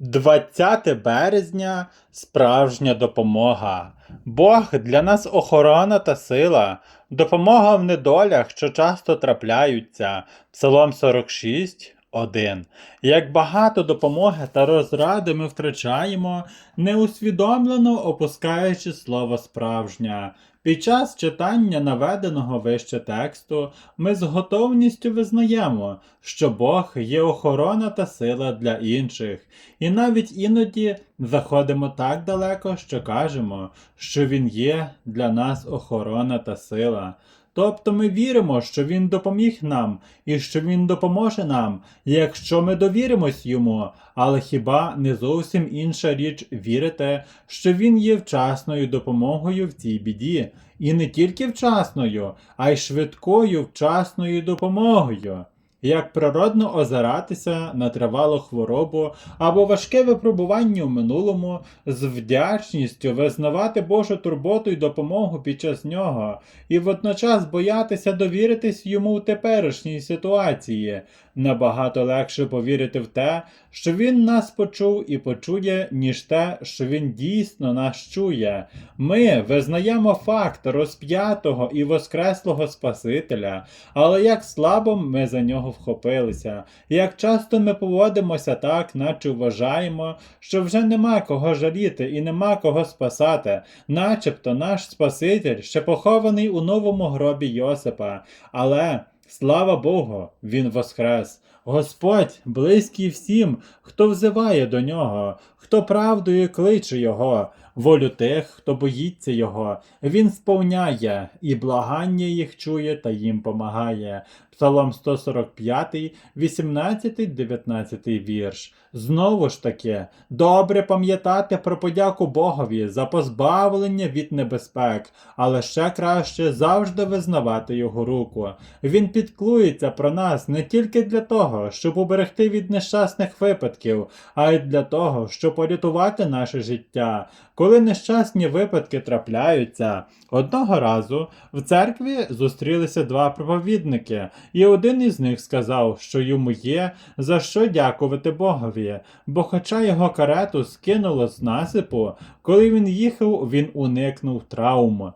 20 березня справжня допомога. Бог для нас охорона та сила, допомога в недолях, що часто трапляються. Псалом 46, 1. Як багато допомоги та розради ми втрачаємо, неусвідомлено опускаючи слово справжня. Під час читання наведеного вище тексту ми з готовністю визнаємо, що Бог є охорона та сила для інших, і навіть іноді заходимо так далеко, що кажемо, що Він є для нас охорона та сила. Тобто ми віримо, що Він допоміг нам і що Він допоможе нам, якщо ми довіримось йому, але хіба не зовсім інша річ вірити, що Він є вчасною допомогою в цій біді, і не тільки вчасною, а й швидкою вчасною допомогою. Як природно озиратися на тривалу хворобу або важке випробування в минулому, з вдячністю визнавати Божу турботу й допомогу під час нього, і водночас боятися довіритись йому в теперішній ситуації. Набагато легше повірити в те, що він нас почув і почує, ніж те, що він дійсно нас чує. Ми визнаємо факт розп'ятого і воскреслого Спасителя, але як слабо ми за нього вхопилися, як часто ми поводимося так, наче вважаємо, що вже нема кого жаліти і нема кого спасати, начебто наш Спаситель ще похований у новому гробі Йосипа. Але слава Богу, він воскрес. Господь близький всім, хто взиває до нього, хто правдою кличе його, волю тих, хто боїться його. Він сповняє і благання їх чує та їм помагає. Псалом 145, 18, 19 вірш. Знову ж таки, добре пам'ятати про подяку Богові за позбавлення від небезпек, але ще краще завжди визнавати його руку. Він підклується про нас не тільки для того, щоб уберегти від нещасних випадків, а й для того, щоб порятувати наше життя. Коли нещасні випадки трапляються, одного разу в церкві зустрілися два проповідники, і один із них сказав, що йому є за що дякувати Богові, бо хоча його карету скинуло з насипу, коли він їхав, він уникнув травм.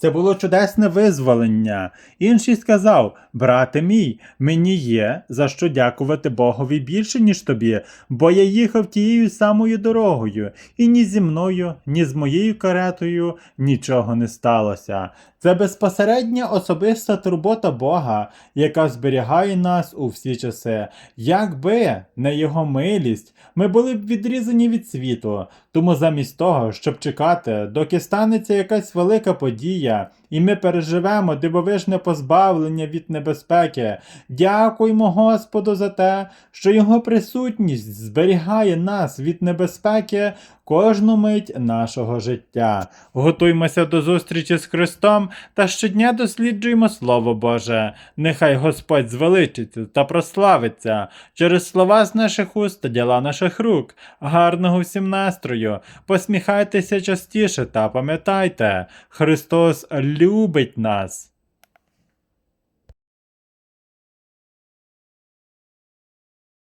Це було чудесне визволення. Інший сказав: Брате мій, мені є за що дякувати Богові більше, ніж тобі, бо я їхав тією самою дорогою, і ні зі мною, ні з моєю каретою нічого не сталося. Це безпосередня особиста турбота Бога, яка зберігає нас у всі часи. Якби не його милість, ми були б відрізані від світу. Тому замість того, щоб чекати, доки станеться якась велика подія, і ми переживемо дивовижне позбавлення від небезпеки, дякуємо Господу за те, що Його присутність зберігає нас від небезпеки кожну мить нашого життя. Готуймося до зустрічі з Христом та щодня досліджуємо Слово Боже. Нехай Господь звеличиться та прославиться через слова з наших уст та діла наших рук. Гарного всім настрою! Посміхайтеся частіше та пам'ятайте, Любить нас.